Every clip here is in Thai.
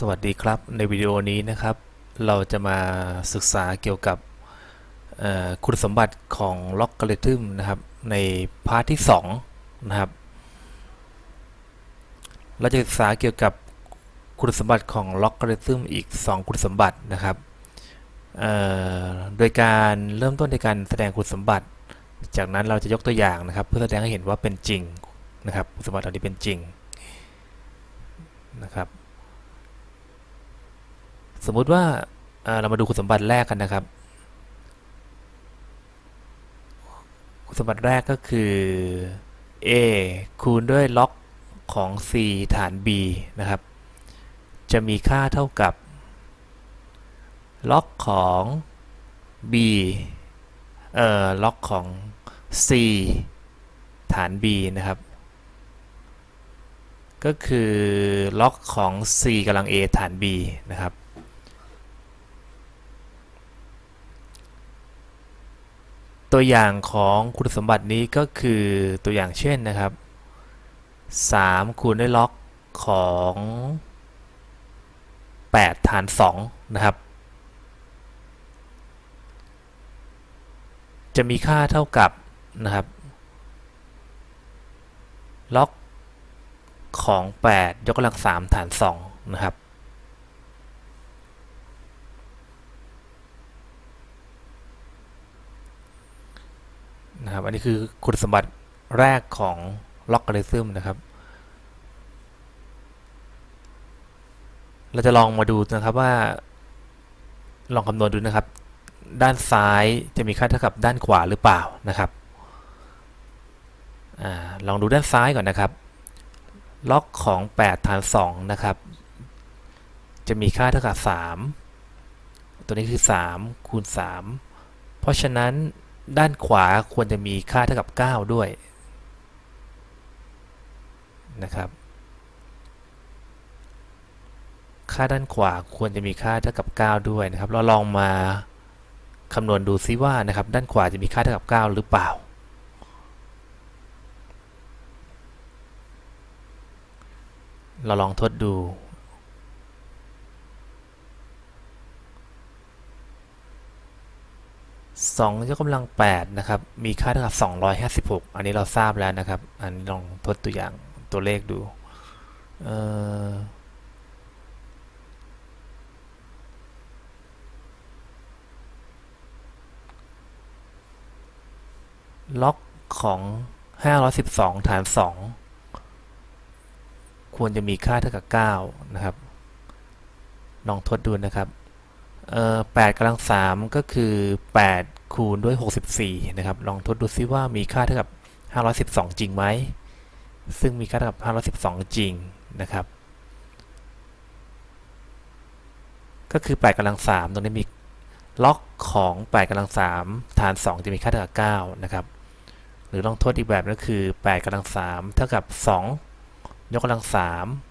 สวัสดีครับในวิดีโอนี้นะครับ เราจะมาศึกษาเกี่ยวกับคุณสมบัติของล็อกกริทึมนะครับ ในพาร์ทที่2นะครับ เราจะศึกษาเกี่ยวกับคุณสมบัติของล็อกกริทึมอีก 2 คุณสมบัตินะครับโดยการเริ่มต้นในการแสดงคุณสมบัติ จากนั้นเราจะยกตัวอย่างนะครับ เพื่อแสดงให้เห็นว่าเป็นจริงนะครับ คุณสมบัติเหล่านี้เป็นจริงนะครับ สมมุติว่าเรามาดูคุณสมบัติแรกกันนะครับ คุณสมบัติแรกก็คือ a คูณด้วยล็อกของ c ฐาน b นะครับ จะมีค่าเท่ากับ ล็อกของ b เอ่อ ล็อกของ c ฐาน b นะครับ ก็คือล็อกของ c กำลัง a ฐาน b นะครับ ตัวอย่างของคุณสมบัตินี้ก็คือตัวอย่างเช่นนะครับ 3 คูณด้วยล็อกของ 8 ฐาน 2 นะครับ จะมีค่าเท่ากับนะครับ ล็อกของ 8 ยกกำลัง 3 ฐาน 2 นะครับ นะครับ อันนี้คือคุณสมบัติแรกของล็อกกริทึมนะครับ เราจะลองมาดูนะครับว่า ลองคำนวณดูนะครับ ด้านซ้ายจะมีค่าเท่ากับด้านขวาหรือเปล่านะครับอลองดูด้านซ้ายก่อนนะครับ ล็อกของ8ฐาน2นะครับ จะมีค่าเท่ากับ 3 ตัวนี้คือ 3 คูณ 3 เพราะฉะนั้น ด้านขวาควรจะมีค่าเท่ากับ 9 ด้วยนะครับ ค่าด้านขวาควรจะมีค่าเท่ากับ 9 ด้วยนะครับ เราลองมาคำนวณดูซิว่านะครับ ด้านขวาจะมีค่าเท่ากับ 9 หรือเปล่า เราลองทดดู 2ยกกำลัง8นะครับ มีค่าเท่ากับ 256 อันนี้เราทราบแล้วนะครับ อันนี้ลองทดตัวอย่างตัวเลขดู เอ่อล็อกของ 512 ฐาน 2 ควรจะมีค่าเท่ากับ 9 นะครับ ลองทดดูนะครับ เอ่อ8กำลัง 3 ก็คือ 8 คูณด้วย 64 นะครับ ลองทดดูซิว่ามีค่าเท่ากับ 512 จริงไหม ซึ่งมีค่าเท่ากับ 512 จริงนะครับ ก็คือ 8กำลัง 3 ตรงนี้มีล็อกของ 8กำลัง 3 ฐาน 2 จะมีค่าเท่ากับ 9 นะครับ หรือลองทดอีกแบบก็คือ 8กำลัง 3 เท่ากับ 2 ยกกำลัง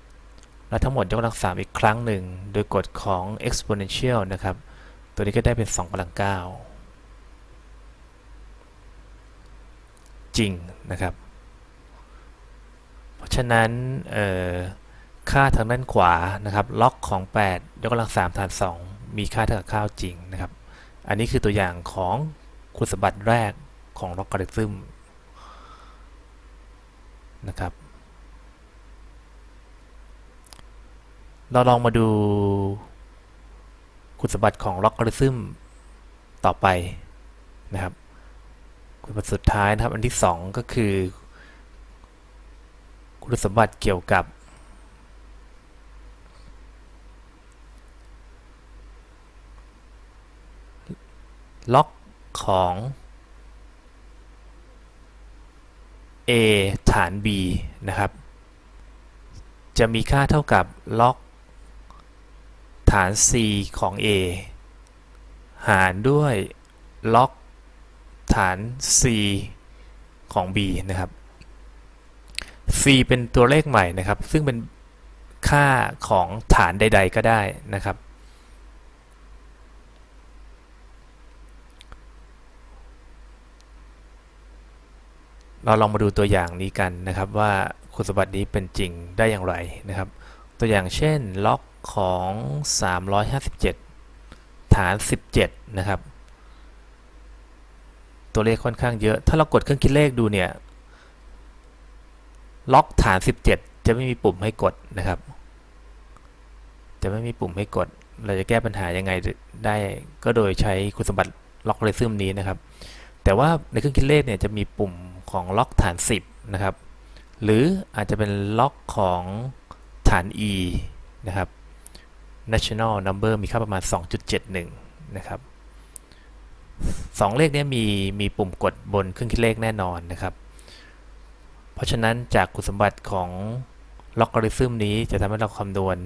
3 และทั้งหมดยกกำลัง 3 อีกครั้งหนึ่ง โดยกฎของ exponential นะครับ ตัวนี้ก็ได้เป็น 2กำลัง 9 จริงนะครับ เพราะฉะนั้นค่าทางด้านขวานะครับล็อกของ 8 ยกกำลัง3ฐาน 2 มีค่าเท่ากับ9จริงนะครับ อันนี้คือตัวอย่างของคุณสมบัติแรกของล็อกการิทึมนะครับ เราลองมาดูคุณสมบัติของล็อกการิทึมต่อไปนะครับ คุณสมบัติสุดท้ายนะครับ อันที่ 2 ก็คือ คุณสมบัติเกี่ยวกับ ล็อกของ a ฐาน b นะครับ จะมีค่าเท่ากับล็อกฐาน c ของ a หารด้วยล็อก ฐาน c ของ b นะครับ c เป็นตัวเลขใหม่นะครับ ซึ่งเป็นค่าของฐานใด ๆ ก็ได้นะครับ เราลองมาดูตัวอย่างนี้กันนะครับว่าคุณสมบัตินี้เป็นจริงได้อย่างไรนะครับ ตัวอย่างเช่นล็อกของ 357 ฐาน 17 นะครับ ตัวเลขค่อนข้างเยอะ ถ้าเรากดเครื่องคิดเลขดูเนี่ย ล็อกฐาน 17 จะไม่มีปุ่มให้กดนะครับ จะไม่มีปุ่มให้กด เราจะแก้ปัญหายังไงได้ก็โดยใช้คุณสมบัติล็อกเรซึมนี้นะครับ แต่ว่าในเครื่องคิดเลขเนี่ยจะมีปุ่มของล็อกฐาน 10 นะครับ หรืออาจจะเป็นล็อกของฐาน e นะครับ national number มีค่าประมาณ 2.71 นะครับ สองเลขนี้มีมีปุ่มกดบนเครื่องคิดเลขแน่นอนนะครับ เพราะฉะนั้นจากคุณสมบัติของล็อกริทึมนี้จะทำให้เราคำนวณ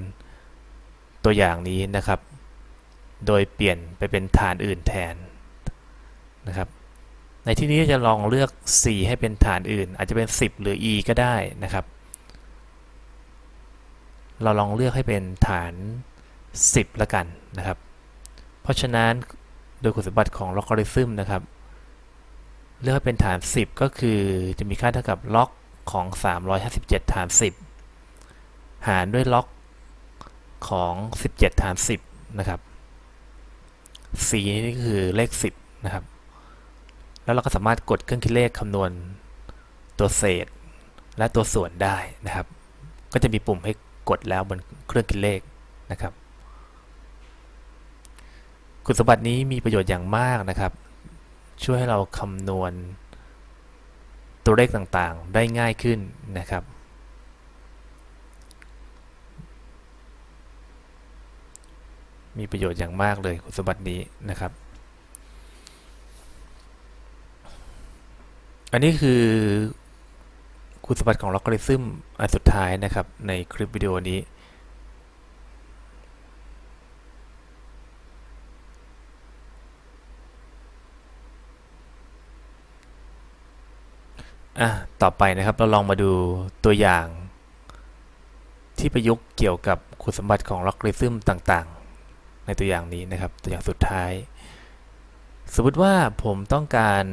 ตัวอย่างนี้นะครับ โดยเปลี่ยนไปเป็นฐานอื่นแทนนะครับ ในที่นี้จะลองเลือก C ให้เป็นฐานอื่น อาจจะเป็น 10 หรือ E ก็ได้นะครับ เราลองเลือกให้เป็นฐาน 10ละกันนะครับ เพราะฉะนั้น โดยคุณสมบัติของล็อกกริทึมนะครับ เลือกให้เป็นฐาน 10 ก็คือจะมีค่าเท่ากับล็อกของ 357 ฐาน 10 หารด้วยล็อกของ 17 ฐาน 10 นะครับ C นี่คือเลข 10 นะครับ แล้วเราก็สามารถกดเครื่องคิดเลขคำนวณตัวเศษ และตัวส่วนได้นะครับ ก็จะมีปุ่มให้กดแล้วบนเครื่องคิดเลขนะครับ คุณสมบัตินี้มีประโยชน์อย่างมากนะครับ ช่วยให้เราคำนวณตัวเลขต่างๆ ได้ง่ายขึ้นนะครับ มีประโยชน์อย่างมากเลยคุณสมบัตินี้นะครับ อันนี้คือคุณสมบัติของล็อกกริทึมอันสุดท้ายนะครับในคลิปวิดีโอนี้ อะต่อไปนะครับเราลองมาดูตัวอย่าง ที่ประยุกต์เกี่ยวกับคุณสมบัติของล็อกริทึมต่างๆ ในตัวอย่างนี้นะครับ ตัวอย่างสุดท้าย สมมติว่าผมต้องการ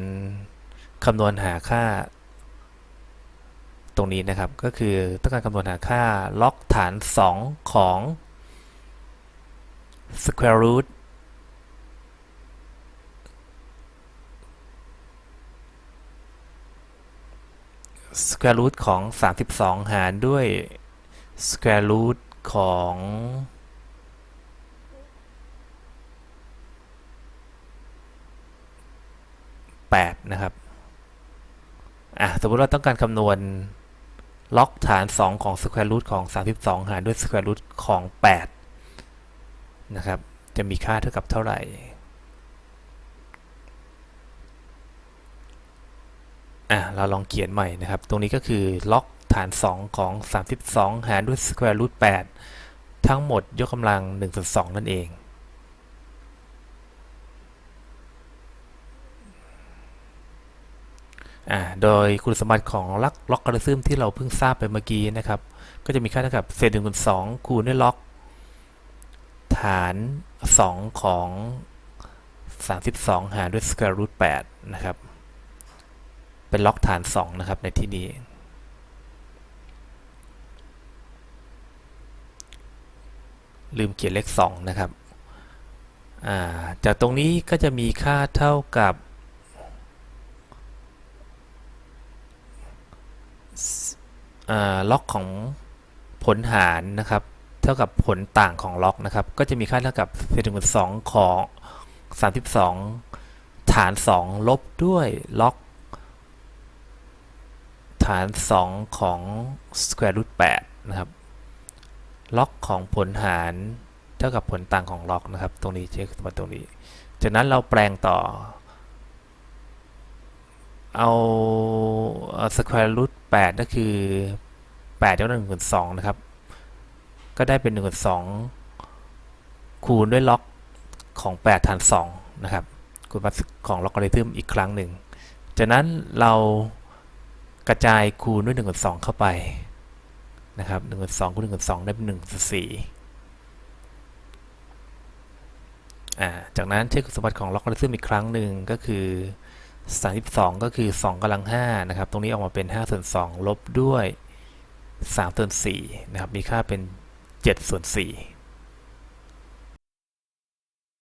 คำนวณหาค่า ตรงนี้นะครับ ก็คือต้องการคำนวณหาค่าล็อกฐาน 2 ของ square root square root ของ 32 หารด้วย square root ของ 8 นะครับ อะ สมมติว่าต้องการคำนวณล็อกฐาน 2 ของ square root ของ 32 หารด้วย square root ของ 8 นะครับ จะมีค่าเท่ากับเท่าไหร่ อะ เราลองเขียนใหม่นะครับ ตรงนี้ก็คือล็อกฐาน 2 ของ 32 หารด้วย square root 8ทั้งหมดยกกำลัง1ส่วน2นั่นเองอโดยคุณสมบัติของล็อกล็อกกริทึมที่เราเพิ่งทราบไปเมื่อกี้นะครับ ก็จะมีค่าเท่ากับเศษหนึ่งคูณสองคูณด้วยล็อกฐาน 2 ของ 32 หารด้วย square root 8นะครับ เป็นล็อกฐาน 2 นะครับในที่นี้ ลืมเขียนเลข 2 นะครับาจากตรงนี้ก็จะมีค่าเท่ากับ ล็อกของผลหารนะครับ เท่ากับผลต่างของล็อกนะครับ ก็จะมีค่าเท่ากับเศษหนึ่งส่วนสองของ 32 ฐาน 2 ลบด้วยล็อก ฐาน 2 ของ square root 8นะครับ ล็อกของผลหารเท่ากับผลต่างของล็อกนะครับ ตรงนี้เช็คมาตรงนี้ จากนั้นเราแปลงต่อ เอา square root 8ก็คือ8ยกกำลังหนึ่งส่วนสองนะครับ ก็ได้เป็น1ส่วน2คูณด้วยล็อกของ 8 ฐาน 2 นะครับคูณมาของล็อกกริทึมอีกครั้งหนึ่ง จากนั้นเรา กระจายคูณด้วย1ส่วน2เข้าไปนะครับ1ส่วน2คูณ1ส่วน2ได้เป็น1ส่วน4อ่าจากนั้นเช็คคุณสมบัติของล็อกกริทึมอีกครั้งหนึ่งก็คือ 32 ก็คือ 2กำลัง5นะครับ ตรงนี้ออกมาเป็น5ส่วน2ลบด้วย3ส่วน4นะครับ มีค่าเป็น7ส่วน4